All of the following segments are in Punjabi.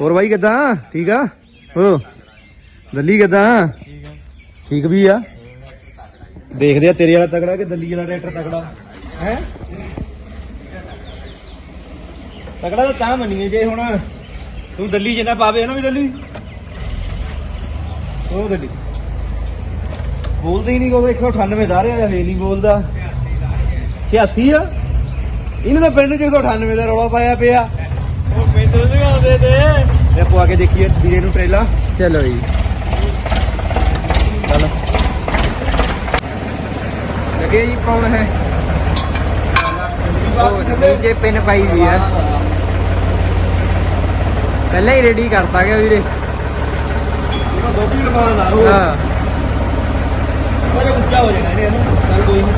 ਹੋਰ ਬਾਈ ਕਿਦਾਂ? ਠੀਕ ਆ? ਹੋ? ਦੱਲੀ ਕਿਦਾਂ? ਠੀਕ ਵੀ ਆ? ਦੇਖਦੇ ਆ ਤੇਰੇ ਵਾਲਾ ਤਗੜਾ ਕਿ ਦੱਲੀ ਵਾਲਾ ਟਰੈਕਟਰ ਤਗੜਾ ਹੈ? ਤਗੜਾ ਤਾਂ ਤਾਂ ਮੰਨੀਏ ਜੇ ਹੁਣ। ਤੂੰ ਦੱਲੀ ਜਿੰਨਾ ਪਾਵੇ ਉਹਨੂੰ ਵੀ ਦੱਲੀ? ਉਹ ਦੱਲੀ। ਬੋਲਦੇ ਹੀ ਨਹੀਂ ਕੋਈ 198 ਦਾ ਰਿਹਾ ਵੇ ਨਹੀਂ ਬੋਲਦਾ। 86 ਆ? ਇਹਨਾਂ ਦਾ ਪਿੰਡ 'ਚ 198 ਦਾ ਰੌਲਾ ਪਾਇਆ ਪਿਆ। ਉਹ ਮੈਨੂੰ ਦਿਖਾਉਂਦੇ ਤੇ। ਇਹ ਪਵਾ ਕੇ ਦੇਖੀਏ ਵੀਰੇ ਨੂੰ ਟ੍ਰੇਲਾ ਚਲੋ ਜੀ। ਚੱਲ। ਲੱਗੇ ਜੀ ਕੌਣ ਹੈ ਨੀਚੇ ਪਿੰਨ ਪਾਈ ਵੀ ਆ। ਪਹਿਲਾਂ ਹੀ ਰੈਡੀ ਕਰਤਾ ਗਿਆ ਵੀਰੇ। ਇਹਦਾ ਦੋ ਵੀ ਲਵਾ ਲਾ ਉਹ ਹਾਂ ਉਹ ਜਿਹਾ ਉੱਚਾ ਹੋ ਜਾਣਾ ਇਹਨੇ ਇਹਨੂੰ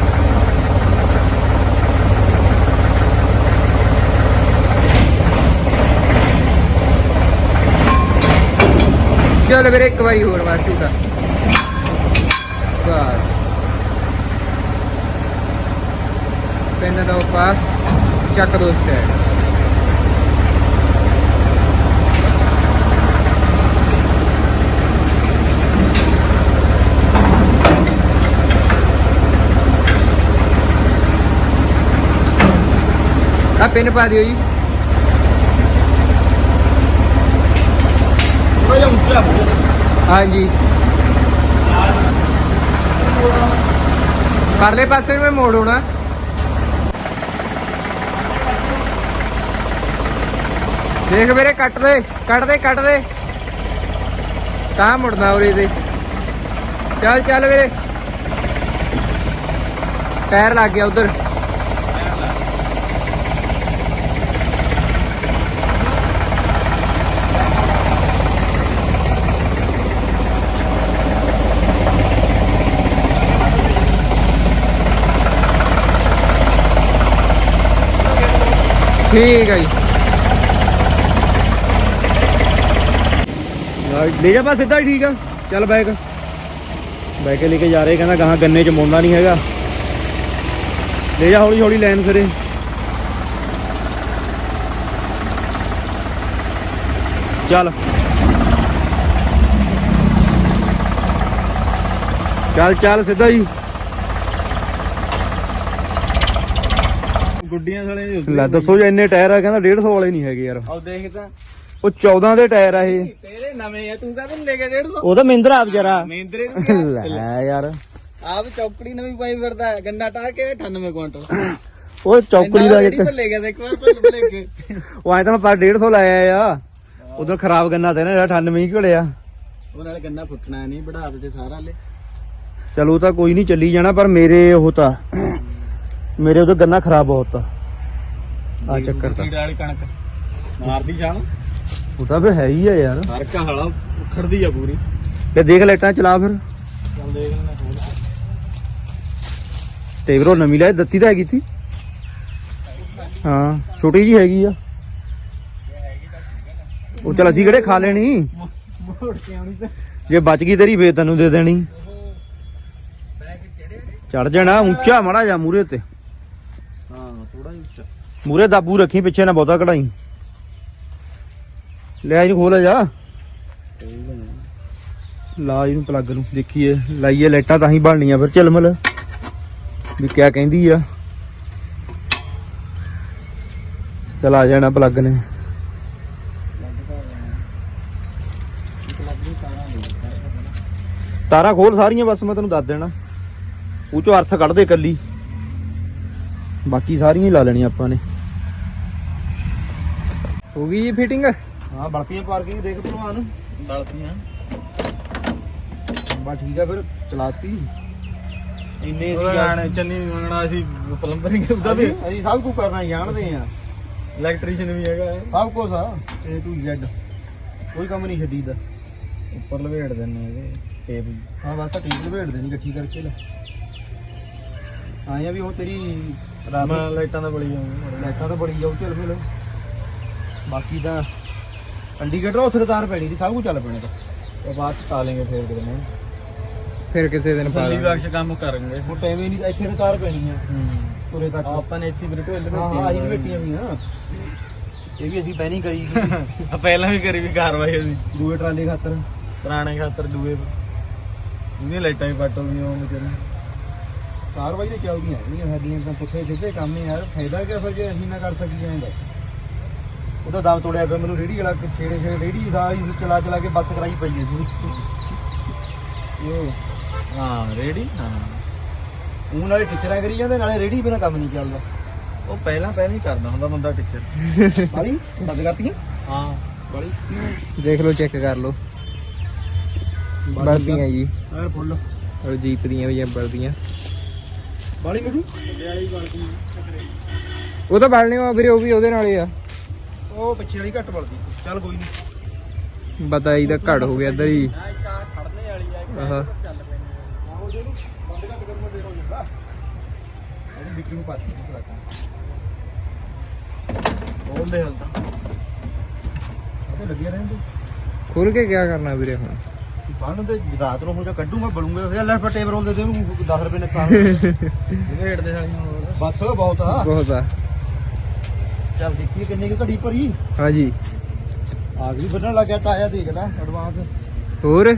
ਚਲ ਵੀਰੇ, ਇੱਕ ਵਾਰੀ ਹੋਰ ਮਾਰ ਝੂਟਾ ਬਸ। ਪਿੰਨ ਦਾ ਉੱਪਰ ਚੱਕ ਦੋ ਸਟੈਂਡ ਆ ਪਿੰਨ ਪਾ ਦਿਓ ਜੀ ਉਹ ਜਿਹਾ ਉੱਚਾ ਹੋ ਜਾਣਾ ਹਾਂਜੀ। ਪਰਲੇ ਪਾਸੇ ਨੂੰ ਮੈਂ ਮੋੜ ਹੋਣਾ ਦੇਖ ਵੀਰੇ ਕੱਟ ਦੇ ਕੱਟ ਦੇ ਕੱਟ ਦੇ। ਤਾਂ ਮੁੜਨਾ ਉਰੇ ਤੇ। ਚੱਲ ਚੱਲ ਵੀਰੇ। ਟਾਇਰ ਲੱਗ ਗਿਆ ਉਧਰ। ਠੀਕ ਹੈ ਜੀ। ਲੈ ਜਾ ਬਸ, ਸਿੱਧਾ ਹੀ ਠੀਕ ਆ। ਚੱਲ ਬੈਕ ਬੈਕ ਕੇ ਲੈ ਕੇ ਜਾ ਰਹੇ, ਕਹਿੰਦਾ ਗਾਹਾਂ ਗੰਨੇ ਚ ਮੁੰਨਾ ਨਹੀਂ ਹੈਗਾ। ਲੈ ਜਾ ਹੌਲੀ ਹੌਲੀ ਲੈਨ ਸਿਰੇ ਚੱਲ। ਚੱਲ ਚੱਲ, ਸਿੱਧਾ ਹੀ। ਗੁੱਡੀਆਂ ਸਾਲੇ ਲੈ ਦੱਸੋ ਜੇ ਇੰਨੇ ਟਾਇਰ ਆ ਕਹਿੰਦਾ 150 ਵਾਲੇ ਨਹੀਂ ਹੈਗੇ ਯਾਰ। ਆਉ ਦੇਖ ਤਾਂ। ਉਹ 14 ਦੇ ਟਾਇਰ ਆ ਇਹ। ਤੇਰੇ ਨਵੇਂ ਆ ਤੂੰ ਕਾਹਦੇ ਲੈ ਕੇ 150 ਉਹ ਤਾਂ ਮਹਿੰਦਰਾ ਆ ਵਿਚਾਰਾ ਮਹਿੰਦਰੇ ਨੂੰ? ਲੈ ਯਾਰ। ਆਪ ਚੌਕੜੀ ਨਵੀਂ ਪਾਈ ਫਿਰਦਾ ਹੈ, ਗੰਨਾ ਟਾ ਕੇ 98 ਕੁਇੰਟਲ ਉਹ ਚੌਕੜੀ ਦਾ ਇੱਕ ਲੈ ਗਿਆ ਤੇ ਇੱਕ ਵਾਰ ਭੁੱਲ ਭੁੱਲ ਕੇ? ਉਹ ਐ ਤਾਂ ਮੈਂ ਪਰ 150 ਲਾਇਆ ਆ। ਉਦੋਂ ਖਰਾਬ ਗੰਨਾ ਤੇ ਨਾ ਜਿਹੜਾ 98 ਹੀ ਘੜਿਆ ਉਹ ਨਾਲ ਗੰਨਾ ਫੁੱਟਣਾ ਨਹੀਂ ਵਧਾ ਦੇ ਸਾਰਾ ਲੈ ਚਲੋ ਤਾਂ ਕੋਈ ਨਹੀਂ ਚੱਲੀ ਜਾਣਾ ਪਰ ਮੇਰੇ ਉਹ ਤਾਂ ਮੇਰੇ ਉਦੋਂ ਗੰਨਾ ਖਰਾਬ ਬਹੁਤ ਆ। ਆ ਚੱਕਰ ਤਾਂ। ਸੀੜ ਵਾਲੀ ਕਣਕ। ਮਾਰਦੀ ਛਾਲ ਉਹ ਤਾਂ ਫੇ ਹੈ ਹੀ ਆ ਯਾਰ। ਹਰਕਾ ਹਾਲਾ ਉਖੜਦੀ ਆ ਪੂਰੀ। ਤੇ ਦੇਖ ਲਾਈਟਾਂ ਚਲਾ ਫਿਰ। ਚੱਲ ਦੇਖ ਲੈਣਾ ਤੇ ਵੀਰੋ ਨਵੀਂ ਲਾਈ ਦਿੱਤੀ ਤਾਂ ਹੈਗੀ ਤੀ। ਹਾਂ ਛੋਟੀ ਜੀ ਹੈਗੀ ਆ। ਉਹ ਚਲ ਅਸੀਂ ਕਿਹੜੇ ਖਾ ਲੈਣੀ? ਮੋੜ ਕੇ ਆਉਣੀ ਤੇ ਜੇ ਬਚ ਗਈ ਤੇਰੀ ਫੇਰ ਤੈਨੂੰ ਦੇ ਦੇਣੀ। ਚੜ ਜਾਣਾ ਉੱਚਾ ਮਾੜਾ ਜਾ ਮੂਰੇ ਤੇ ਮੂਰੇ ਦਾਬੂ ਰੱਖੀ, ਪਿੱਛੇ ਨਾ ਬਹੁਤਾ ਕਢਾਈ। ਲੈ ਇਹਨੂੰ ਖੋਲ ਜਾ। ਲਾ ਇਹਨੂੰ ਪਲੱਗ ਨੂੰ, ਦੇਖੀਏ। ਲਾਈਏ ਲਾਈਟਾਂ ਤਾਂ ਹੀ ਬਣਨੀਆਂ ਫਿਰ ਝਲਮਲ। ਵੀ ਕਿਆ ਕਹਿੰਦੀ ਆ। ਚਲ ਆ ਜਾਣਾ ਪਲੱਗ ਨੇ। ਤਾਰਾਂ ਖੋਲ ਸਾਰੀਆਂ, ਬਸ ਮੈਂ ਤੈਨੂੰ ਦੱਸ ਦੇਣਾ। ਉਹ ਚੋਂ ਅਰਥ ਕੱਢ ਦੇ ਕੱਲੀ ਬਾਕੀ ਸਾਰੀਆਂ ਹੀ ਲਾ ਲੈਣੀਆਂ ਆਪਾਂ ਨੇ। ਹੋ ਗਈ ਜੀ ਫਿਟਿੰਗ ਹਾਂ ਬਲਪੀਆਂ ਪਾਰਕਿੰਗ ਦੇਖ ਭਲਵਾਨ। ਡਲਦੀਆਂ ਬਾ ਠੀਕ ਆ ਫਿਰ ਚਲਾਤੀ। ਇੰਨੇ ਉਹ ਸੀ ਗਾਣੇ ਚੰਨੀ ਮੰਗਣਾ ਸੀ ਪਲੰਬਰਿੰਗ ਦਾ ਵੀ ਅਸੀਂ ਅਸੀਂ ਸਭ ਕੁਝ ਕਰਨਾ ਜਾਣਦੇ ਆ। ਇਲੈਕਟ੍ਰੀਸ਼ੀਅਨ ਵੀ ਹੈਗਾ। ਸਭ ਕੁਝ ਆ A to Z ਕੋਈ ਕੰਮ ਨਹੀਂ ਛੱਡੀਦਾ ਉੱਪਰ ਲਵੇੜ ਦਿੰਨੇ ਇਹਦੇ ਟੇਪ ਹਾਂ ਬਸ ਟੀਕ ਲਵੇੜ ਦੇਣੀ ਇਕੱਠੀ ਕਰਕੇ ਲੈ। ਆਇਆ ਵੀ ਹੁਣ ਤੇਰੀ ਰਾਤ ਮੈਂ ਲਾਈਟਾਂ ਦਾ ਬੜੀ ਆਉਂਦੀ ਲਾਈਟਾਂ ਤਾਂ ਬੜੀ ਜਾਊ ਚੱਲ ਫਿਰ। ਬਾਕੀ ਤਾਂ ਇੰਡੀਕੇਟਰ ਉੱਥੇ ਤਾਰ ਪੈਣੀ ਸੀ ਸਭ ਕੁਝ ਚੱਲ ਪੈਣਾ ਤਾਂ। ਉਹ ਬਾਅਦ ਚ ਪਾ ਲੈਂਗੇ ਫੇਰ ਕਿਤੇ ਫਿਰ ਕਿਸੇ ਦਿਨ ਪਾ ਲਾਂਗੇ। ਬਖਸ਼ ਕੰਮ ਕਰਾਂਗੇ ਹੁਣ ਟਾਈਮ ਹੀ ਨਹੀਂ ਇੱਥੇ ਤਾਂ ਤਾਰ ਪੈਣੀ ਆ। ਉਰੇ ਤੱਕ। ਆਪਾਂ ਨੇ ਇੱਥੇ ਵੀ ਢੋਲ ਹਾਂ ਹਾਂ ਆਹੀ ਬੇਟੀਆਂ ਵੀ ਆ ਇਹ ਵੀ ਅਸੀਂ ਪਹਿਲਾਂ ਹੀ ਕਰੀ ਸੀ। ਪਹਿਲਾਂ ਵੀ ਕਰੀ ਵੀ ਕਾਰਵਾਈ ਅਸੀਂ। ਦੂਏ ਟਰਾਲੇ ਖਾਤਰ। ਪੁਰਾਣੇ ਖਾਤਰ ਦੂਏ। ਇਹਨੇ ਲਾਈਟਾਂ ਵੀ ਪੱਟ ਹੋ ਗਈਆਂ ਉਹ ਵਿਚਾਰੇ। ਕਾਰਵਾਈ ਤੇ ਚੱਲਦੀਆਂ ਹੈਗੀਆਂ ਸਾਡੀਆਂ ਤਾਂ ਪੁੱਠੇ ਸਿੱਧੇ ਕੰਮ ਹੀ ਯਾਰ। ਫਾਇਦਾ ਕਿਆ ਫਿਰ ਜੇ ਅਸੀਂ ਨਾ ਕਰ ਸਕੀਏ ਐਂ ਦੱਸ। ਉਹਦਾ ਦਮ ਤੋੜਿਆ ਪਿਆ ਮੈਨੂੰ ਰੇੜੀ ਵਾਲਾ ਛੇੜੇ ਛੇੜੇ ਰੇੜੀ ਸਾਰੀ ਚਲਾ ਚਲਾ ਕੇ ਬੱਸ ਕਰਾਈ ਪਈ ਸੀ ਇਹ ਹਾਂ ਰੇੜੀ ਹਾਂ। ਉਹ ਨਾਲੇ ਟੀਚਰਾਂ ਕਰੀ ਜਾਂਦੇ ਨਾਲੇ ਰੇੜੀ ਬਿਨਾ ਕੰਮ ਨਹੀਂ ਚੱਲਦਾ। ਉਹ ਪਹਿਲਾਂ ਪਹਿਲਾਂ ਹੀ ਕਰਦਾ ਹੁੰਦਾ ਬੰਦਾ ਟੀਚਰ। ਬਾਲੀ ਬੰਦ ਕਰਤੀਆਂ ਹਾਂ। ਬਾਲੀ। ਦੇਖ ਲਓ ਚੈੱਕ ਕਰ ਲਓ। ਬਲਦੀਆਂ ਜੀ। ਯਾਰ ਫੁੱਲ। ਔਰ ਜੀਪ ਦੀਆਂ ਵੀ ਆ ਬਾਲੀ ਮਿੱਠੂ? ਵਾਲੀ ਬਾਲੀ ਉਹ ਤਾਂ ਬਲਣੇ ਆ ਵੀਰੇ ਉਹ ਵੀ ਉਹਦੇ ਨਾਲ ਹੀ ਆ। ਉਹ ਪਿੱਛੇ ਵਾਲੀ ਘੱਟ ਬਲਦੀ ਚੱਲ ਕੋਈ ਨਹੀਂ ਪਤਾ ਇਹਦਾ ਘੜ ਹੋ ਗਿਆ ਇੱਧਰ ਹੀ। ਖੜਨੇ ਵਾਲੀ ਆ ਆਹ। ਆਹੋ ਜੇ ਨੂੰ ਬੰਦ ਘੱਟ ਕਰੂੰਗਾ ਫੇਰ ਹੋ ਜਾਂਦਾ। ਉਹਨੂੰ ਵਿਕਰੀ ਨੂੰ ਪਾ ਦਿੱਤੀ ਸਲਾਕਾਂ ਬੋਲਦੇ ਹਲ ਤਾਂ। ਅਤੇ ਲੱਗਿਆ ਰਹਿੰਦੇ ਖੋਲ ਕੇ ਕੀ ਕਰਨਾ ਵੀਰੇ ਹੁਣ? ਬੰਨ ਤੇ ਰਾਤ ਨੂੰ ਹੁਣ ਜੇ ਕੱਢੂਗਾ ਬਲੂਗਾ। ਯਾਰ ਲੈ ਫਿਰ ਟੇਬਲ ਰੋਲ ਦੇ ਦੇ ਉਹਨੂੰ 10 ਰੁਪਏ ਨੁਕਸਾਨ ਇਹਦੇ ਰੇਟ ਦੇ ਹੋਰ। ਬਸ ਬਹੁਤ ਆ। ਬਹੁਤ ਆ। ਚੱਲ ਦੇਖੀਏ ਕਿੰਨੇ ਕੁ ਘੜੀ ਭਰੀ। ਹਾਂਜੀ। ਆ ਵੀ ਬੰਨਣ ਲੱਗਿਆ ਤਾਇਆ ਦੇਖ ਲੈ ਐਡਵਾਂਸ ਹੋਰ?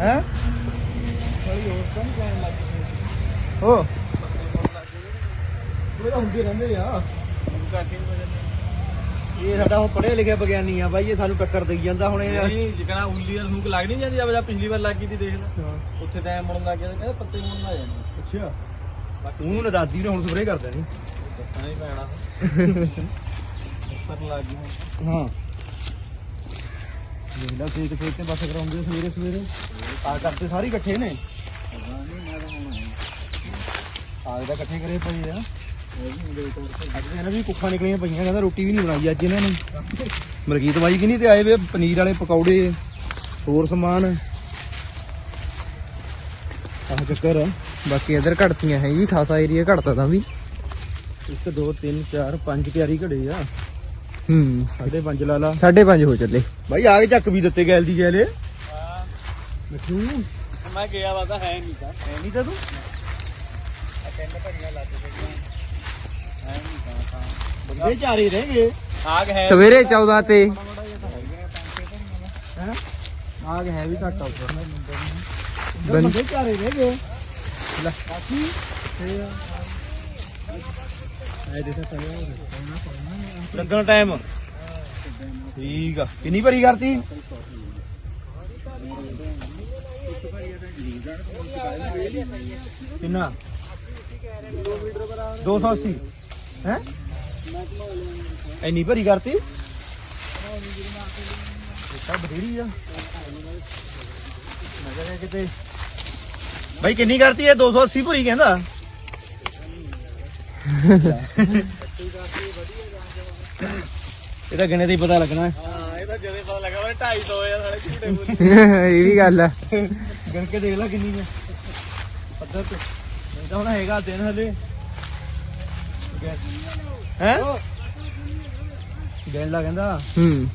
ਹੈ? ਤਾਂ ਹੋ। ਉਹ ਤਾਂ ਹੁੰਦੇ ਰਹਿੰਦੇ ਆ। ਇਹ ਸਾਡਾ ਹੁਣ ਪੜ੍ਹਿਆ ਲਿਖਿਆ ਵਿਗਿਆਨੀ ਆ ਬਾਈ ਇਹ ਸਾਨੂੰ ਟੱਕਰ ਦੇਈ ਜਾਂਦਾ ਹੁਣ ਇਹ। ਨਹੀਂ ਜਿਕਣਾ ਉੱਲੀ ਵਾਲ ਨੂੰ ਲੱਗ ਨਹੀਂ ਜਾਂਦੀ ਆ ਬਜਾ ਪਿਛਲੀ ਵਾਰ ਲੱਗ ਗਈ ਤੀ ਦੇਖ ਲੈ। ਉੱਥੇ ਤਾਂ ਐਂ ਮੁੜਨ ਲੱਗ ਗਿਆ ਤੇ ਕਹਿੰਦੇ ਪੱਤੇ ਮੁੜਨ ਲੱਗ ਜਾਂਦੇ ਅੱਛਾ। ਉਹਨੂੰ ਨਦਾਦੀ ਨੇ ਹੁਣ ਸਪਰੇਅ ਕਰ ਦੇਣੀ। ਦੱਸਣਾ ਹੀ ਪੈਣਾ। ਉੱਪਰ ਲੱਗ ਗਈ। ਹਾਂ। ਦੇਖ ਸੇਕ ਸੇਕ ਤੇ ਬਸ ਕਰਾਉਂਦੇ ਸਵੇਰੇ ਸਵੇਰੇ। ਆ ਕਰਦੇ ਸਾਰੇ ਇਕੱਠੇ ਨੇ। ਆਗ ਦਾ ਇਕੱਠੇ ਕਰੇ ਪਏ ਆ। ਅੱਜ ਤਾਂ ਇਹਨਾਂ ਦੀ ਕੁੱਖਾਂ ਨਿਕਲੀਆਂ ਪਈਆਂ, ਕਹਿੰਦਾ ਰੋਟੀ ਵੀ ਨਹੀਂ ਬਣਾਈ ਅੱਜ ਇਹਨਾਂ ਨੇ। ਮਲਕੀਤ ਬਾਈ ਕਿ ਨਹੀਂ ਤੇ ਆਏ ਵੇ ਪਨੀਰ ਵਾਲੇ ਪਕੌੜੇ, ਹੋਰ ਸਮਾਨ। ਆਹ ਚੱਕਰ ਆ। ਬਾਕੀ ਇਧਰ ਘਟਤੀਆਂ ਹੈ ਜੀ ਖਾਸਾ ਏਰੀਆ ਘੜਤਾ ਤਾਂ ਵੀ। 1 2 3 4 5 ਕਿਆਰੀ ਘੜੇ ਆ। ਹੂੰ। ਸਾਢੇ ਪੰਜ ਲਾ ਲਾ। 5:30 ਹੋ ਚੱਲੇ। ਬਾਈ ਆਗੇ ਚੱਕ ਵੀ ਦਿੱਤੇ ਗੈਲ ਦੀ ਗੈਲੇ ਹਾਂ। ਮਿੱਠੂ। ਮੈਂ ਗਿਆ ਵਾ ਤਾਂ ਹੈ ਨਹੀਂ ਤਾਂ। ਐ ਨਹੀਂ ਤਾਂ ਤੂੰ? ਆ ਤਿੰਨ ਘੜੀਆਂ ਲੱਗ ਗਈਆਂ। ਹੈ ਨਹੀਂ ਤਾਂ ਤਾਂ ਬੰਦੇ ਚਾਰੇ ਰਹਿ ਗਏ। ਆਗ ਹੈ ਸਵੇਰੇ 14 ਤੇ। ਹੈ ਆਗ ਹੈ ਵੀ ਘੱਟ ਉੱਪਰ ਬੰ- ਬੰਦੇ ਚਾਰੇ ਰਹਿ ਗਏ। ਲੈ। ਬਾਕੀ ਤਾਂ ਲੱਗਣ ਟਾਈਮ ਠੀਕ ਆ। ਕਿੰਨੀ ਭਰੀ ਕਰਤੀ? ਕਿੰਨਾ? 280 ਹੈ? ਇੰਨੀ ਭਰੀ ਕਰਤੀ? ਤਾਂ ਬਥੇਰੀ ਆ। ਮੈਂ ਕਿਤੇ। ਬਾਈ, ਕਿੰਨੀ ਕਰਤੀ ਇਹ? 280 ਭਰੀ ਕਹਿੰਦਾ। ਗਿਣੇ ਤੇ ਹੀ ਪਤਾ ਲੱਗਣਾ। ਹੈ। ਹਾਂ ਇਹ ਤਾਂ ਜਦੇ ਪਤਾ ਲੱਗਾ ਵਾ 250 ਆ ਸਾਲੇ ਝੂਟੇ ਬੋਲੀ। ਇਹ ਵੀ ਗੱਲ ਆ। ਗਿਣ ਕੇ ਦੇਖ ਲੈ ਕਿੰਨੀ ਹੈ ਪੱਧਰ ਤੇ। ਨਹੀਂ ਤਾਂ ਹੁਣ ਹੈਗਾ ਦਿਨ ਹਲੇ। ਹੈ? ਗਿਣ ਲਾ ਕਹਿੰਦਾ। ਹੂੰ।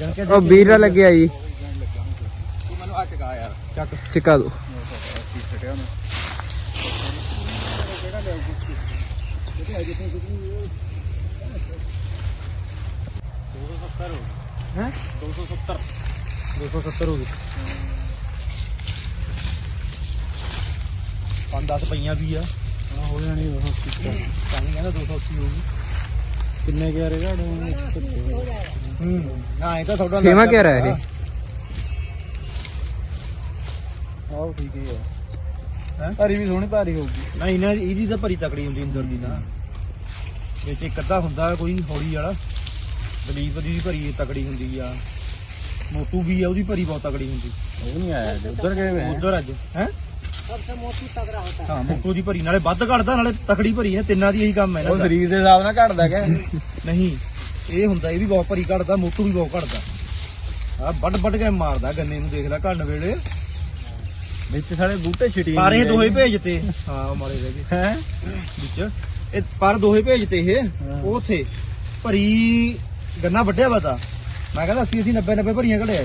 ਗਿਣ ਕੇ ਉਹ ਵੀਰਾ ਲੱਗਿਆ ਜੀ। ਤੂੰ ਮੈਨੂੰ ਆ ਚਕਾ ਯਾਰ। ਚੱਕ। ਚਿਕਾ ਦੋ। ਹੈ 270 270 ਹੋ ਗਈ। ਪੰਜ 10 ਪਈਆਂ ਵੀ ਆ। ਹਾਂ ਹੋ ਜਾਣੀ 280 ਤਾਂ ਹੀ ਕਹਿੰਦਾ 280 ਹੋ ਗਈ। ਕਿੰਨੇ ਗਿਆ ਰੇ ਗਾੜੋ ਹੂੰ ਨਾ ਇਹ ਤਾਂ ਤੁਹਾਡਾ ਛੇਵਾਂ ਕਿਆ ਰਿਹਾ ਇਹ? ਆਹ ਠੀਕ ਹੀ ਆ। ਹੈ? ਭਾਰੀ ਵੀ ਸੋਹਣੀ ਭਾਰੀ ਹੋਊਗੀ। ਨਹੀਂ ਨਾ ਇਹਦੀ ਤਾਂ ਭਰੀ ਤਕੜੀ ਹੁੰਦੀ ਅੰਦਰ ਦੀ ਨਾ ਵਿੱਚ ਇੱਕ ਅੱਧਾ ਹੁੰਦਾ ਕੋਈ ਹੌਲੀ ਵਾਲਾ। ਦਲੀਪ ਦੀ ਵੀ ਭਰੀ ਤਕੜੀ ਹੁੰਦੀ ਆ। ਮੋਟੂ ਵੀ ਆ ਉਹਦੀ ਭਰੀ ਬਹੁਤ ਤਕੜੀ ਹੁੰਦੀ। ਉਹ ਨਹੀਂ ਆਇਆ ਜੇ ਉਧਰ ਗਏ ਵੇ ਉਧਰ ਅੱਜ ਹੈ? ਹਾਂ। ਮੋਟੂ ਦੀ ਭਰੀ ਨਾਲੇ ਵੱਧ ਘੜਦਾ ਨਾਲੇ ਤਕੜੀ ਭਰੀ ਹੈ ਤਿੰਨਾਂ ਦੀ ਇਹੀ ਕੰਮ ਹੈ ਉਹ ਸਰੀਰ ਦੇ ਹਿਸਾਬ ਨਾਲ ਘਟਦਾ ਕਿ? ਨਹੀਂ ਇਹ ਹੁੰਦਾ ਇਹ ਵੀ ਬਹੁਤ ਭਰੀ ਘੜਦਾ ਮੋਟੂ ਵੀ ਬਹੁਤ ਘੜਦਾ ਆ ਵੱਡ ਵੱਡ ਕੇ ਮਾਰਦਾ ਗੰਨੇ ਨੂੰ ਦੇਖ ਲੈ ਘੜਨ ਵੇਲੇ। ਵਿੱਚ ਸਾਲੇ ਬੂਟੇ ਛਿਟੀ ਪਰ ਇਹ ਦੋਹੇ ਭੇਜਤੇ। ਹਾਂ ਮਾਰੇ ਰਹਿ ਗਏ ਹੈ? ਵਿੱਚ ਇਹ ਪਰ ਦੋਹੇ ਭੇਜਤੇ ਇਹ ਉਹ ਉਥੇ। ਭਰੀ ਗੰਨਾ ਵੱਡਿਆ ਵਾ ਤਾ। ਮੈਂ ਕਹਿੰਦਾ 80 80 90 90 ਭਰੀਆਂ ਘੜਿਆ।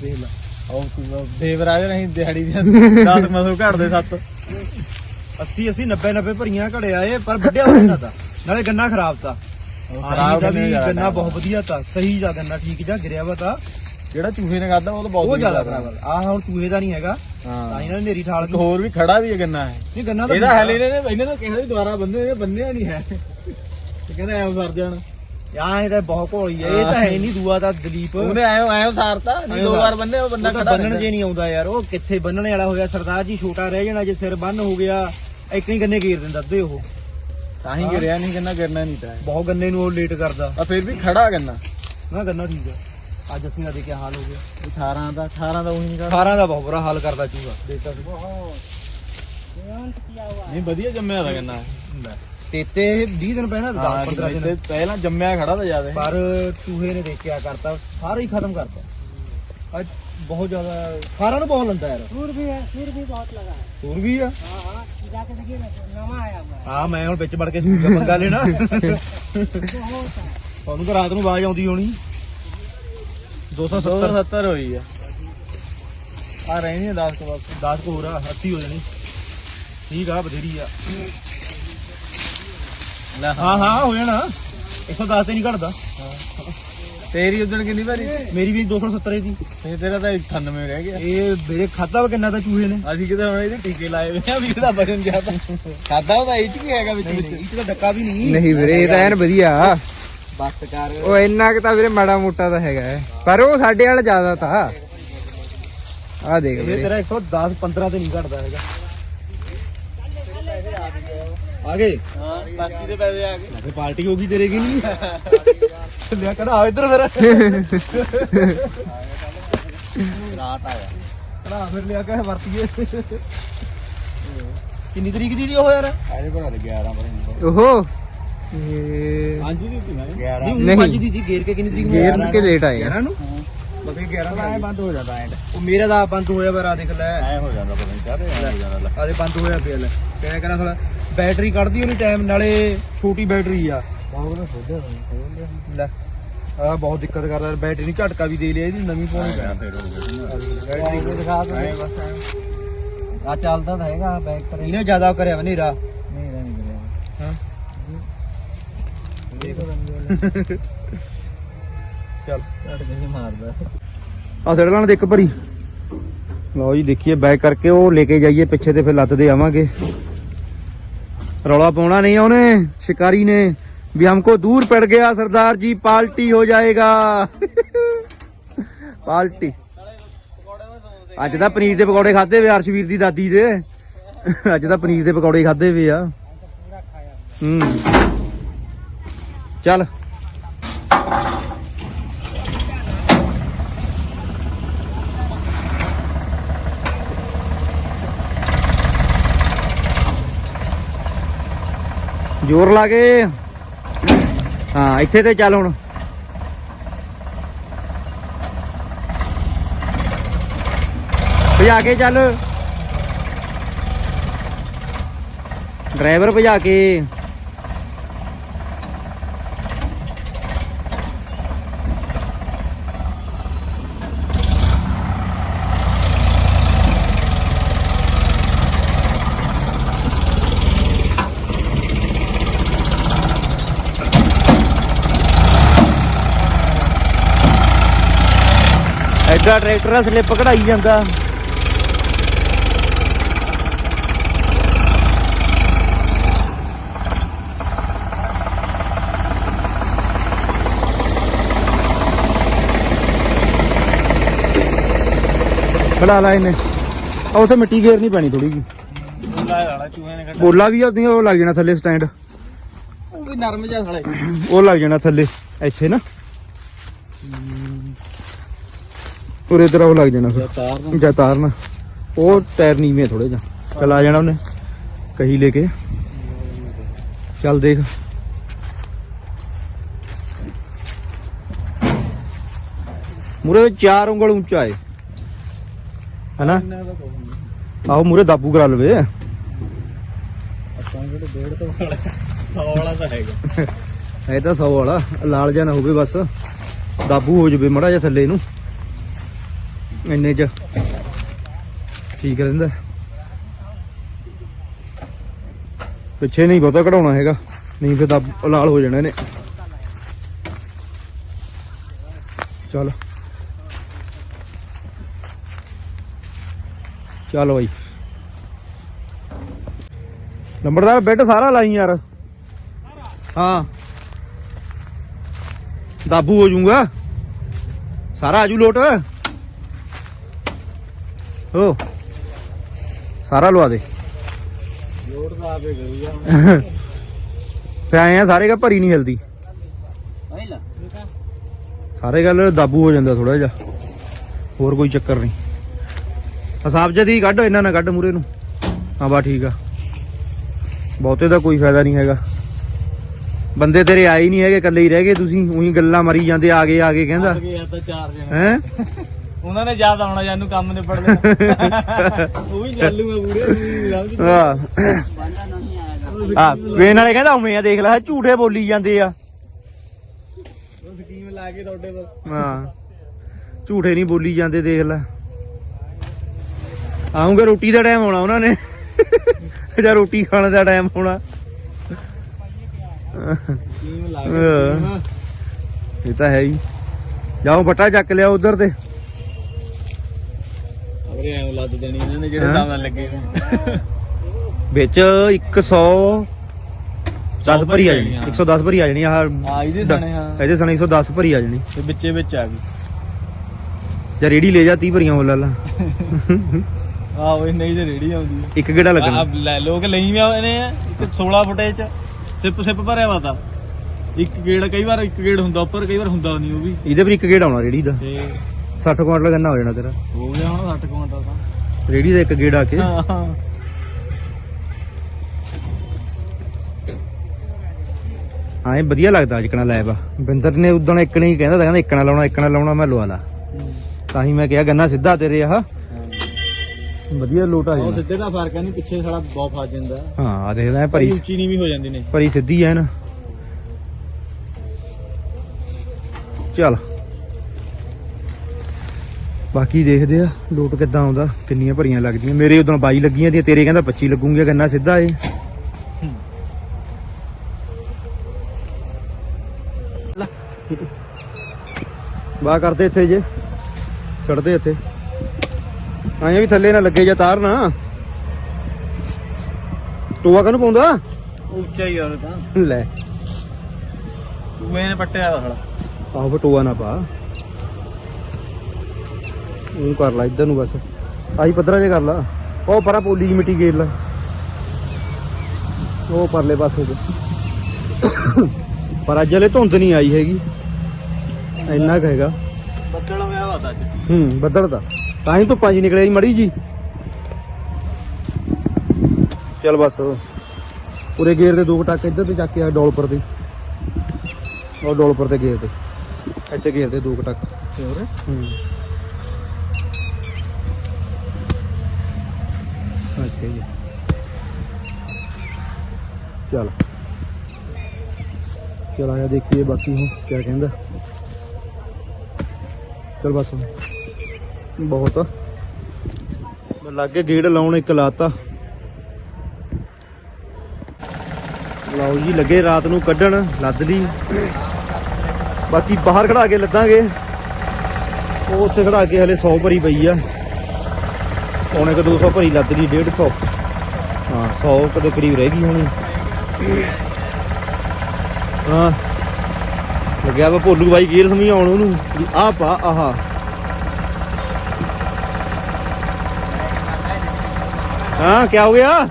ਦੇਖ ਲੈ। ਤੂੰ ਦੇਵਰਾਜ ਨਹੀਂ ਦਿਹਾੜੀ ਦੀਆਂ। 10 ਮਸੋਂ ਘਟਦੇ 7 80 80 90 90 ਭਰੀਆਂ ਘੜਿਆ ਇਹ ਪਰ ਵੱਡਿਆ ਹੋਇਆ ਤਾਂ। ਨਾਲੇ ਗੰਨਾ ਖਰਾਬ ਤਾ। ਖਰਾਬ ਗੰਨੇ ਬਹੁਤ ਵਧੀਆ ਤਾ। ਸਹੀ ਜਾ ਗੰਨਾ ਠੀਕ ਜਾ ਗਿਰਿਆ ਵਾ ਤਾ। ਜਿਹੜਾ ਚੂਹੇ ਨੇ ਖਾਦਾ ਉਹ ਤਾਂ ਬਹੁਤ ਉਹ ਜ਼ਿਆਦਾ ਖਰਾਬ ਆ। ਹੁਣ ਚੂਹੇ ਦਾ ਨਹੀਂ ਹੈਗਾ। ਤਾਂ ਹਾਂ ਇਹਨਾਂ ਨੇ ਨੇਰੀ ਠਾਲ ਕੇ ਹੋਰ ਵੀ ਖੜਾ ਵੀ ਹੈ ਗੰਨਾ ਹੈ ਨਹੀਂ ਗੰਨਾ ਤਾਂ ਇਹਦਾ ਹਲੇ ਇਹਨੇ ਇਹਨਾਂ ਨੇ ਕਿਹਾ ਵੀ ਦੁਬਾਰਾ ਬੰਦੇ ਇਹ ਬੰਨਿਆ ਨਹੀਂ ਹੈ। ਤੇ ਕਹਿੰਦਾ ਐਂ ਸਰ ਜਾਣ। ਯਾਰ ਇਹ ਤਾਂ ਬਹੁਤ ਘੋਲੀ ਆ। ਇਹ ਤਾਂ ਹੈ ਨਹੀਂ ਦੂਆ ਤਾਂ ਦਲੀਪ। ਉਹਨੇ ਐਂ ਐਂ ਸਾਰਤਾ ਨਹੀਂ ਦੋ ਵਾਰ ਬੰਨੇ ਉਹ ਬੰਦਾ ਤਾਂ ਖੜਾ ਬੰਨਣ ਜੇ ਨਹੀਂ ਆਉਂਦਾ ਯਾਰ। ਉਹ ਕਿੱਥੇ ਬੰਨਣੇ ਵਾਲਾ ਹੋਇਆ? ਸਰਦਾਰ ਜੀ ਛੋਟਾ ਰਹਿ ਜਾਣਾ ਜੇ ਸਿਰ ਬੰਨ ਹੋ ਗਿਆ ਇੱਕ ਨਹੀਂ ਗੰਨੇ ਘੇਰ ਦਿੰਦਾ ਅੱਧੇ ਉਹ। ਤਾਂ ਹੀ ਗਿਰਿਆ ਨਹੀਂ ਕਹਿੰਦਾ ਗਿਰਨਾ ਨਹੀਂ ਤਾਂ ਬਹੁਤ ਗੰਨੇ ਨੂੰ ਉਹ ਲੇਟ ਕਰਦਾ। ਆ ਫਿਰ ਵੀ ਖੜਾ ਗੰਨਾ। ਨਾ ਗੰਨਾ ਠੀਕ ਆ। ਅੱਜ ਅਸੀਂ ਦਾ ਦੇਖਿਆ ਹਾਲ ਹੋ ਗਿਆ। 18 ਦਾ 18 ਦਾ ਉਹੀ ਨਿਕਲ ਦਾ ਬਹੁਤ ਬੁਰਾ ਹਾਲ ਕਰਦਾ ਚੂਹਾ। ਦੇਖਦਾ ਸੀ। ਨਹੀਂ ਵਧੀਆ ਜੰਮਿਆ ਦਾ ਕਹਿੰਦਾ। ਤੇਤੇ 20 ਦਿਨ ਪਹਿਲਾਂ 10 15 ਦਿਨ। ਪਹਿਲਾਂ ਜੰਮਿਆ ਖੜਾ ਤਾਂ ਜ਼ਿਆਦਾ। ਪਰ ਚੂਹੇ ਨੇ ਦੇਖਿਆ ਕਰਤਾ। ਸਾਰਾ ਹੀ ਖਤਮ ਕਰਤਾ। ਅੱਜ ਬਹੁਤ ਜ਼ਿਆਦਾ ਸਾਰਾ ਨੂੰ ਬਹੁਤ ਲੰਦਾ ਯਾਰ। ਸੂਰ ਵੀ ਹੈ ਸੂਰ ਵੀ ਬਹੁਤ ਲਗਾ ਹੈ। ਵੀ ਆ? ਹਾਂ ਹਾਂ ਜਾ ਕੇ ਦੇਖੀ ਨਵਾਂ ਆਇਆ ਮੈਂ ਹਾਂ। ਮੈਂ ਹੁਣ ਵਿੱਚ ਵੜ ਕੇ ਸੂਰ ਦਾ ਲੈਣਾ। ਤੁਹਾਨੂੰ ਤਾਂ ਰਾਤ ਨੂੰ ਆਵਾਜ਼ ਆਉਂਦੀ ਹੋਣੀ। 270 270 ਹੋਈ ਆ। ਆ ਰਹਿਣੀ 10 ਕੁ ਵਾਪਸ 10 ਕੋ ਹੋਰ ਆ 80 ਹੋ ਜਾਣੀ। ਠੀਕ ਆ ਬਥੇਰੀ ਆ। ਲੈ ਹਾਂ। ਹਾਂ ਹੋ ਜਾਣਾ। 110 ਤੇ ਨਹੀਂ ਘਟਦਾ। ਤੇਰੀ ਉਦਣ ਕਿੰਨੀ ਵਾਰੀ? ਮੇਰੀ ਵੀ 270 ਦੀ। ਤੇ ਤੇਰਾ ਤਾਂ 98 ਰਹਿ ਗਿਆ। ਇਹ ਮੇਰੇ ਖਾਦਾ ਵਾ ਕਿੰਨਾ ਤਾਂ ਚੂਹੇ ਨੇ। ਅਸੀਂ ਕਿਤੇ ਹੁਣ ਇਹਦੇ ਟੀਕੇ ਲਾਏ ਹੋਏ ਆ ਵੀ ਇਹਦਾ ਵਜਨ ਜ਼ਿਆਦਾ। ਖਾਦਾ ਉਹਦਾ ਇਹ ਚ ਕੀ ਹੈਗਾ ਵਿੱਚ ਨਹੀਂ ਵਿੱਚ। ਇਹ ਤਾਂ ਡੱਕਾ ਵੀ ਨਹੀਂ। ਨਹੀਂ ਵੀਰੇ ਇਹ ਤਾਂ ਐਨ ਵਧੀਆ। ਬਸ ਕਰ। ਉਹ ਇੰਨਾ ਕਿ ਤਾਂ ਵੀਰੇ ਮਾੜਾ ਮੋਟਾ ਤਾਂ ਹੈਗਾ ਹੈ। ਪਰ ਉਹ ਸਾਡੇ ਵਾਲਾ ਜ਼ਿਆਦਾ ਤਾਂ। ਆ ਦੇਖ ਇਹ ਵੀਰੇ। ਤੇਰਾ 110 15 ਤੇ ਨਹੀਂ ਘਟਦਾ ਹੈਗਾ। ਆ ਗਏ? ਹਾਂ ਬਾਕੀ ਦੇ ਪੈਸੇ ਆ ਗਏ ਤੇ ਪਾਰਟੀ ਹੋ ਗਈ ਤੇਰੇ ਕੀ ਨਹੀਂ? ਲਿਆ ਕੜਾ ਆ ਇੱਧਰ ਫਿਰ। ਰਾਤ ਆਇਆ। ਕੜਾ ਫਿਰ ਲਿਆ ਕੇ ਵਰਤੀਏ ਕਿੰਨੀ ਤਰੀਕ ਦੀ ਦੀ ਉਹ ਯਾਰ? ਆਜੇ ਭਰਾ ਦੇ 11 ਪਰ ਓਹੋ। ਇਹ ਹਾਂਜੀ ਦਿੱਤੀ ਮੈਂ 11 ਨਹੀਂ ਨਹੀਂ। ਉਹ ਪੰਜ ਦੀ ਸੀ ਗੇਰ ਕੇ ਕਿੰਨੀ ਤਰੀਕ ਨੂੰ ਗੇਰ ਕੇ ਲੇਟ ਆਏ 11 ਨੂੰ? ਬਸ 11 ਨੂੰ ਐ ਬੰਦ ਹੋ ਜਾਂਦਾ ਐਂਡ ਉਹ ਮੇਰਾ ਦਾ ਬੰਦ ਹੋਇਆ ਪਰ ਆ ਦੇਖ ਲੈ। ਐ ਹੋ ਜਾਂਦਾ ਪਤਾ ਨਹੀਂ ਕਾਹਦੇ ਐ ਹੋ ਜਾਂਦਾ। ਲੈ ਆਦੇ ਬੰਦ ਹੋਇਆ ਪਿਆ ਲੈ। ਕਿਆ ਕਰਾਂ ਸਾਲਾ ਬੈਟਰੀ ਕੱਢਦੀ ਉਹਨੇ ਟਾਈਮ ਨਾਲੇ ਛੋਟੀ ਬੈਟਰੀ ਆ। ਬਹੁਤ ਨਾ ਸੋਧਿਆ ਲੈ ਆ ਬਹੁਤ ਦਿੱਕਤ ਕਰਦਾ ਬੈਟਰੀ ਨਹੀਂ ਝਟਕਾ ਵੀ ਦੇ ਲਿਆ ਇਹਦੀ ਨਵੀਂ ਪਾਉਣੀ ਪੈਣਾ ਫੇਰ ਹੋ ਗਿਆ। ਬੈਟਰੀ ਕੋਈ ਦਿਖਾ ਦੇ ਆ ਚੱਲਦਾ ਤਾਂ ਹੈਗਾ ਬੈਕ ਪਰ ਇਹਨੇ ਜ਼ਿਆਦਾ ਕਰਿਆ ਵਾ ਹਨੇਰਾ ਨਹੀਂ ਨਹੀਂ ਕਰਿਆ ਹਾਂ ਚੱਲ। ਛੱਡ ਕੇ ਮਾਰਦਾ ਆ ਸੜ ਲੈਣ ਦੇ ਇੱਕ ਭਰੀ ਲਓ ਜੀ, ਦੇਖੀਏ ਬੈਕ ਕਰਕੇ ਉਹ ਲੈ ਕੇ ਜਾਈਏ, ਪਿੱਛੇ ਤੇ ਫਿਰ ਲੱਤ ਦੇ ਆਵਾਂਗੇ। ਰੌਲਾ ਪਾਉਣਾ ਨਹੀਂ ਉਹਨੇ, ਸ਼ਿਕਾਰੀ ਨੇ। ਵੀ ਹਮਕੋ ਦੂਰ ਪੜ ਗਿਆ, ਸਰਦਾਰ ਜੀ, ਪਾਲਟੀ ਹੋ ਜਾਏਗਾ। ਪਾਲਟੀ। ਅੱਜ ਤਾਂ ਪਨੀਰ ਦੇ ਪਕੌੜੇ ਖਾਦੇ ਵੇ, ਅਰਸ਼ਵੀਰ ਦੀ ਦਾਦੀ ਦੇ। ਅੱਜ ਤਾਂ ਪਨੀਰ ਦੇ ਪਕੌੜੇ ਖਾਦੇ ਵੇ ਆ। ਹੂੰ। ਚੱਲ। ਜ਼ੋਰ ਲਾ ਕੇ। ਹਾਂ, ਇੱਥੇ ਤੇ ਚੱਲ ਹੁਣ। ਭਜਾ ਕੇ ਚੱਲ। ਡਰਾਈਵਰ ਭਜਾ ਕੇ। ਐਡਾ ਟਰੈਕਟਰ ਦਾ ਸਲਿੱਪ ਕਢਾਈ ਜਾਂਦਾ। ਖੜਾ ਲਾ ਇਹਨੇ। ਆ ਉੱਥੇ ਮਿੱਟੀ ਘੇਰਨੀ ਪੈਣੀ ਥੋੜੀ ਜੀ। ਬੋਲਾ ਵੀ ਉਹਦੀ ਉਹ ਲੱਗ ਜਾਣਾ ਥੱਲੇ ਸਟੈਂਡ। ਉਹ ਵੀ ਨਰਮ ਜਿਹਾ ਸਾਲੇ। ਉਹ ਲੱਗ ਜਾਣਾ ਥੱਲੇ ਇੱਥੇ ਨਾ। ਉਰੇ ਇਧਰ ਉਹ ਲੱਗ ਜਾਣਾ ਫਿਰ। ਤਾਰ ਜਾਂ ਤਾਰਨਾ ਉਹ ਟਾਇਰ ਨੀਵੇਂ ਥੋੜੇ ਜਿਹਾ। ਚਲ ਆ ਜਾਣਾ ਉਹਨੇ। ਕਹੀ ਲੈ ਕੇ। ਚੱਲ ਦੇਖ। ਮੂਰੇ ਚਾਰ ਉਂਗਲ ਉੱਚਾ ਏ। ਹਨਾ? ਆਹੋ ਮੂਰੇ ਦਾਬੂ ਕਰਾ ਲਵੇ। ਆਪਾਂ ਜਿਹੜੇ ਡੇਢ ਤੋਂ ਵਾਲਾ 100 ਵਾਲਾ ਤਾਂ ਹੈਗਾ। ਇਹ ਤਾਂ 100 ਵਾਲਾ। ਲਾਲ ਜਿਹਾ ਨਾ ਹੋਵੇ ਬਸ। ਦਾਬੂ ਹੋ ਜਾਵੇ ਮੜਾ ਜਿਹਾ ਥੱਲੇ ਨੂੰ। ਇੰਨੇ ਚ। ਠੀਕ ਰਹਿੰਦਾ। ਪਿੱਛੇ ਨਹੀਂ ਬਹੁਤਾ ਕਢਾਉਣਾ ਹੈਗਾ। ਨਹੀਂ ਫਿਰ ਤਾਂ ਲਾਲ ਹੋ ਜਾਣੇ ਨੇ। ਚੱਲ। ਚਲ ਬਾਈ। ਨੰਬਰਦਾਰ ਬੈੱਡ ਸਾਰਾ ਲਾਈ ਯਾਰ। ਹਾਂ। ਦਾਬੂ ਹੋ ਜਾਊਗਾ। ਸਾਰਾ ਆਜੂ ਲੋਟ। ਹੋ ਸਾਰਾ ਲਵਾ ਦੇ। ਲੋਡ ਦਾ ਆਪੇ ਕਰੂਗਾ ਫੇ ਆਏ ਆ ਸਾਰੇ ਕਾ ਭਰੀ ਨਹੀਂ ਹਿਲਦੀ। ਸਾਰੇ ਗੱਲ ਦਾਬੂ ਹੋ ਜਾਂਦਾ ਥੋੜਾ ਜਿਹਾ। ਹੋਰ ਕੋਈ ਚੱਕਰ ਨਹੀਂ। ਹਿਸਾਬ ਜਦੀ ਕੱਢ ਇਹਨਾਂ ਨਾ ਕੱਢ ਮੂਰੇ ਨੂੰ। ਹਾਂ ਬਾ ਠੀਕ ਆ। ਬਹੁਤੇ ਦਾ ਕੋਈ ਫਾਇਦਾ ਨਹੀਂ ਹੈਗਾ। ਬੰਦੇ ਤੇਰੇ ਆਏ ਹੀ ਨਹੀਂ ਹੈਗੇ ਇਕੱਲੇ ਹੀ ਰਹਿ ਗਏ ਤੁਸੀਂ। ਉਹੀ ਗੱਲਾਂ ਮਾਰੀ ਜਾਂਦੇ ਆ ਗਏ ਆ ਗਏ ਕਹਿੰਦਾ। ਆ ਗਿਆ ਤਾਂ ਚਾਰ ਜਣੇ। ਹੈ? ਉਹਨਾਂ ਨੇ ਯਾਦ ਆਉਣਾ ਜਾਨੂੰ ਕੰਮ ਨਿਬੜ ਲੈਣਾ। ਉਹ ਵੀ ਚੱਲੂਗਾ ਸਮਝ ਹਾਂ। ਬੰਦਾ ਨਹੀਂ ਆਏਗਾ ਆ ਵੇਨ ਵਾਲੇ ਕਹਿੰਦਾ ਉਵੇਂ ਆ ਦੇਖ ਲੈ ਝੂਠੇ ਬੋਲੀ ਜਾਂਦੇ ਆ। ਉਹ ਸਕੀਮ ਲਾ ਕੇ ਤੁਹਾਡੇ ਪਰ ਹਾਂ। ਝੂਠੇ ਨਹੀਂ ਬੋਲੀ ਜਾਂਦੇ ਦੇਖ ਲੈ। ਆਉਂਗੇ ਰੋਟੀ ਦਾ ਟਾਈਮ ਆਉਣਾ ਉਹਨਾਂ ਨੇ। ਜਾਂ ਰੋਟੀ ਖਾਣ ਦਾ ਟਾਈਮ ਹੋਣਾ ਸਕੀਮ ਲਾ ਹਾਂ। ਕੇ ਇਹ ਤਾਂ ਹੈ ਹੀ। ਜਾਓ ਬੱਟਾ ਚੱਕ ਲਿਆ ਉਧਰ ਤੇ। ਅਗਰੇ ਐਂ ਲੱਦ ਦੇਣੀ ਇਹਨਾਂ ਨੇ ਜਿਹੜੇ ਹਾਂ। ਦਾਮ ਨਾਲ ਲੱਗੇ ਹੋਏ। ਵਿੱਚ 100 10 ਭਰੀ ਆ ਜਾਣੀ 110 ਭਰੀ ਆ ਜਾਣੀ ਆਹ ਆ ਇਹਦੇ ਸਣੇ ਹਾਂ। ਇਹਦੇ ਸਣੇ 110 ਭਰੀ ਆ ਜਾਣੀ। ਤੇ ਵਿੱਚੇ ਵਿੱਚ ਆ ਗਈ। ਜਾਂ ਰੇੜੀ ਲੈ ਜਾ 30 ਭਰੀਆਂ ਉਹ ਲਾ ਲਾ ਆ ਉਹ ਨਹੀਂ ਤੇ ਰੇੜੀ ਆਉਂਦੀ। ਆ ਇੱਕ ਗੇੜਾ ਲੱਗਣਾ? ਆ ਲੈ ਲੋਕ ਲਈ ਵੀ ਆਉਂਦੇ ਨੇ ਇੱਕ 16 ਫੁੱਟੇ ਚ ਸਿਪ ਸਿਪ ਭਰਿਆ ਵਾ ਤਾਂ। ਇੱਕ ਗੇੜ ਕਈ ਵਾਰ ਇੱਕ ਗੇੜ ਹੁੰਦਾ ਉੱਪਰ ਕਈ ਵਾਰ ਹੁੰਦਾ ਨਹੀਂ ਉਹ ਵੀ। ਇਹਦੇ ਪਰ ਇੱਕ ਗੇੜਾ ਆਉਣਾ ਰੇੜੀ ਦਾ। ਤੇ 60 ਕੁਆਂਟਲ ਗੰਨਾ ਹੋ ਜਾਣਾ ਤੇਰਾ। ਹੋ ਗਿਆ ਹੁਣ 60 ਕੁਇੰਟਲ ਤਾਂ। ਰੇੜੀ ਦਾ ਇੱਕ ਗੇੜਾ ਆ ਕੇ। ਹਾਂ ਹਾਂ। ਇਹ ਵਧੀਆ ਲੱਗਦਾ ਜਿਕਣਾ ਲੈਬ। ਬਿੰਦਰ ਨੇ ਉਦਣ ਇੱਕਣੇ ਹੀ ਕਹਿੰਦਾ ਤਾਂ ਕਹਿੰਦਾ ਇੱਕਣਾ ਲਾਉਣਾ ਇੱਕਣਾ ਲਾਉਣਾ ਮੈਂ ਲਵਾ ਲਾ ਤਾਂ ਹੀ ਮੈਂ ਕਿਹਾ ਗੰਨਾ ਸਿੱਧਾ ਤੇਰੇ ਆਹ। ਵਧੀਆ ਲੋਟ ਆ ਉਹ ਜਾਂਦਾ। ਸਿੱਧੇ ਦਾ ਫ਼ਰਕ ਹੈ ਨਹੀਂ ਪਿੱਛੇ ਸਾਲਾ ਬਹੁਤ ਫਸ ਜਾਂਦਾ। ਹਾਂ ਆ ਦੇਖਦਾ ਇਹ ਭਰੀ ਉੱਚੀ ਨਹੀਂ ਵੀ ਹੋ ਜਾਂਦੀ ਨੇ। ਭਰੀ ਸਿੱਧੀ ਐ ਨਾ। ਚੱਲ। ਬਾਕੀ ਦੇਖਦੇ ਆ ਲੋਟ ਕਿੱਦਾਂ ਆਉਂਦਾ ਕਿੰਨੀਆਂ ਭਰੀਆਂ ਲੱਗਦੀਆਂ। ਮੇਰੇ ਉਦੋਂ 22 ਲੱਗੀਆਂ ਦੀਆਂ ਤੇਰੇ ਕਹਿੰਦਾ 25 ਲੱਗੂਗੀਆਂ ਗੰਨਾ ਸਿੱਧਾ ਏ ਬਾ ਕਰਦੇ ਇੱਥੇ ਜੇ ਛੱਡਦੇ ਇੱਥੇ। ਆਏ ਵੀ ਥੱਲੇ ਨਾ ਲੱਗੇ ਜਾਂ ਤਾਰ ਨਾ। ਟੋਆ ਕਨੂੰ ਪਾਉਂਦਾ? ਉੱਚਾ ਹੀ ਯਾਰ ਤਾਂ। ਲੈ। ਤੂੰ ਇਹਨੇ ਪੱਟਿਆ ਵਾ ਸਾਲਾ। ਆਹੋ ਟੋਆ ਨਾ ਪਾ। ਉਹ ਕਰ ਲਾ ਇੱਧਰ ਨੂੰ ਬਸ। ਆਹੀ ਪੱਧਰਾ ਜੇ ਕਰ ਲਾ। ਉਹ ਪਰਾ ਪੋਲੀ ਜੀ ਮਿੱਟੀ ਗੇਰ ਲਾ। ਉਹ ਪਰਲੇ ਪਾਸੇ ਤੇ। ਪਰ ਅੱਜ ਹਲੇ ਧੁੰਦ ਨਹੀਂ ਆਈ ਹੈਗੀ। ਇੰਨਾ ਕੁ ਹੈਗਾ। ਬੱਦਲ ਹੋਇਆ ਵਾ ਤਾਂ ਅੱਜ। ਹੂੰ ਬੱਦਲ ਦਾ ਤਾਂ ਹੀ ਧੁੱਪਾਂ ਜੀ ਨਿਕਲਿਆ ਜੀ ਮੜੀ ਜੀ ਚੱਲ ਬਸ। ਉਰੇ ਗੇਰ ਦੇ ਦੋ ਟੱਕ ਇੱਧਰ ਤੇ ਚੱਕ ਕੇ ਆ ਡੋਲਪਰ ਤੇ ਉਹ ਡੋਲਪਰ ਤੇ ਗੇਰ ਤੇ ਇੱਥੇ ਗੇਰ ਦੇ ਦੋ ਟੱਕ। ਹੋਰ? ਹੂੰ। ਅੱਛਾ ਜੀ ਚਲ। ਚਲ ਆਇਆ ਦੇਖੀਏ ਬਾਕੀ ਹੁਣ ਕੀ ਕਹਿੰਦਾ। ਚਲ ਬਸ। ਬਹੁਤ। ਮੈਂ ਲੱਗੇ ਗੇੜ ਲਾਉਣ ਇੱਕ ਲਾਤਾ। ਲਓ ਜੀ, ਲੱਗੇ ਰਾਤ ਨੂੰ ਕੱਢਣ, ਲੱਦ ਲਈ। ਬਾਕੀ ਬਾਹਰ ਖੜਾ ਕੇ ਲੱਦਾਂਗੇ। ਉਹ ਉੱਥੇ ਖੜਾ ਕੇ ਹਲੇ 100 ਭਰੀ ਪਈ ਆ। ਪੌਣੇ ਕ 200 ਭਰੀ ਲੱਦ ਲਈ 150 ਹਾਂ 100 ਕਦੇ ਕਰੀਬ ਰਹਿ ਗਈ ਹੋਣੀ। ਹਾਂ। ਲੱਗਿਆ ਵਾ ਭੋਲੂ ਬਾਈ ਗੇਰ ਸਮਝਾਉਣ ਉਹਨੂੰ, ਵੀ ਆਹ ਪਾ, ਆਹਾ। ਹਾਂ ਕੀ ਹੋ ਗਿਆ?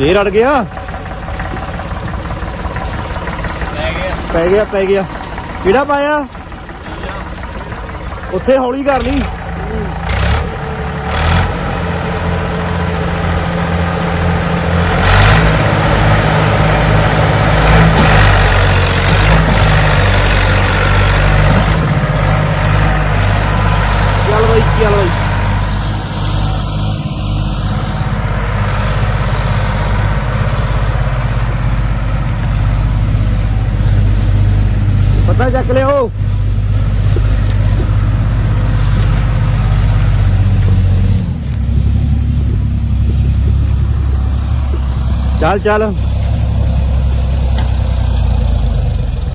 ਗੇਰ ਅੜ ਗਿਆ? ਪੈ ਗਿਆ ਪੈ ਗਿਆ। ਕਿਹੜਾ ਪਾਇਆ? ਉੱਥੇ ਹੌਲੀ ਕਰ ਲਈ। ਚੱਕ ਲਿਓ। ਚੱਲ ਚੱਲ।